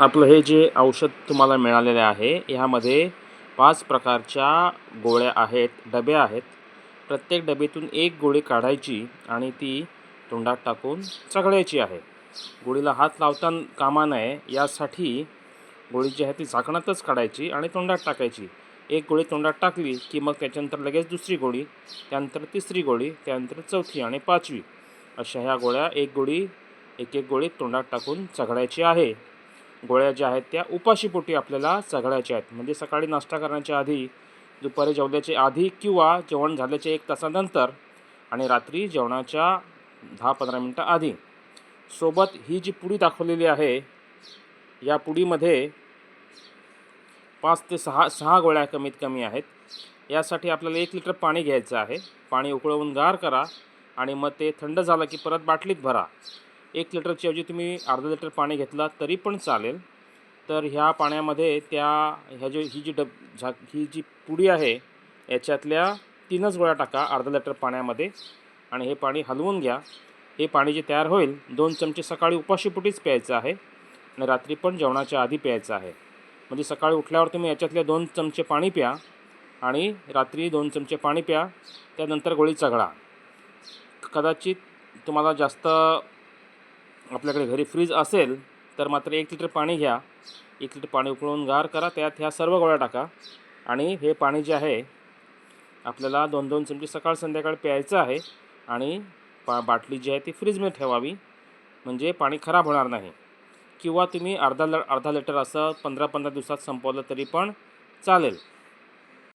आपलं हे जे औषध तुम्हाला मिळालेले आहे ह्यामध्ये पाच प्रकारच्या गोळ्या आहेत डबे आहेत. प्रत्येक डबेतून एक गोळी काढायची आणि ती तोंडात टाकून चघळायची आहे. गोळीला हात लावता कामा नये यासाठी गोळी जी आहे ती झाकणातच काढायची आणि तोंडात टाकायची. एक गोळी तोंडात टाकली की मग त्याच्यानंतर लगेच दुसरी गोळी त्यानंतर तिसरी गोळी त्यानंतर चौथी आणि पाचवी. अशा ह्या गोळ्या एक गोळी एक एक गोळी तोंडात टाकून चघळायची आहे. गोळ्या ज्या आहेत त्या उपाशीपोटी आपल्याला चघळायच्या आहेत. म्हणजे सकाळी नाश्ता करण्याच्या आधी दुपारी जेवल्याच्या आधी किंवा जेवण झाल्याच्या एक तासानंतर आणि रात्री जेवणाच्या दहा पंधरा मिनटं आधी. सोबत ही जी पुडी दाखवलेली आहे या पुडीमध्ये पाच ते सहा सहा गोळ्या कमीत कमी आहेत. यासाठी आपल्याला एक लिटर पाणी घ्यायचं आहे. पाणी उकळवून गार करा आणि मग ते थंड झालं की परत बाटलीत भरा. एक लिटरच्या ऐवजी तुम्ही अर्धा लिटर पाणी घेतला तरी पण चालेल. तर ह्या पाण्यामध्ये त्या ह्या जे ही जी डब झा ही जी पुडी आहे याच्यातल्या तीनच गोळ्या टाका अर्धा लिटर पाण्यामध्ये आणि हे पाणी हलवून घ्या. हे पाणी जे तयार होईल दोन चमचे सकाळी उपाशीपोटीच प्यायचं आहे आणि रात्री पण जेवणाच्या आधी प्यायचं आहे. म्हणजे सकाळी उठल्यावर तुम्ही याच्यातले दोन चमचे पाणी प्या आणि रात्री दोन चमचे पाणी प्या त्यानंतर गोळी चघळा. कदाचित तुम्हाला जास्त आपल्याकडे घरी फ्रीज असेल तर मात्र एक लिटर पाणी घ्या. एक लिटर पाणी उकळून गार करा. त्यात ह्या सर्व गोळ्या टाका. आणि हे पाणी जे आहे आपल्याला दोन दोन चमचे सकाळ संध्याकाळ प्यायचं आहे आणि पा बाटली जी आहे ती फ्रीजमध्ये ठेवावी. म्हणजे पाणी खराब होणार नाही. किंवा तुम्ही अर्धा ल अर्धा लिटर असं पंधरा पंधरा दिवसात संपवलं तरी पण चालेल.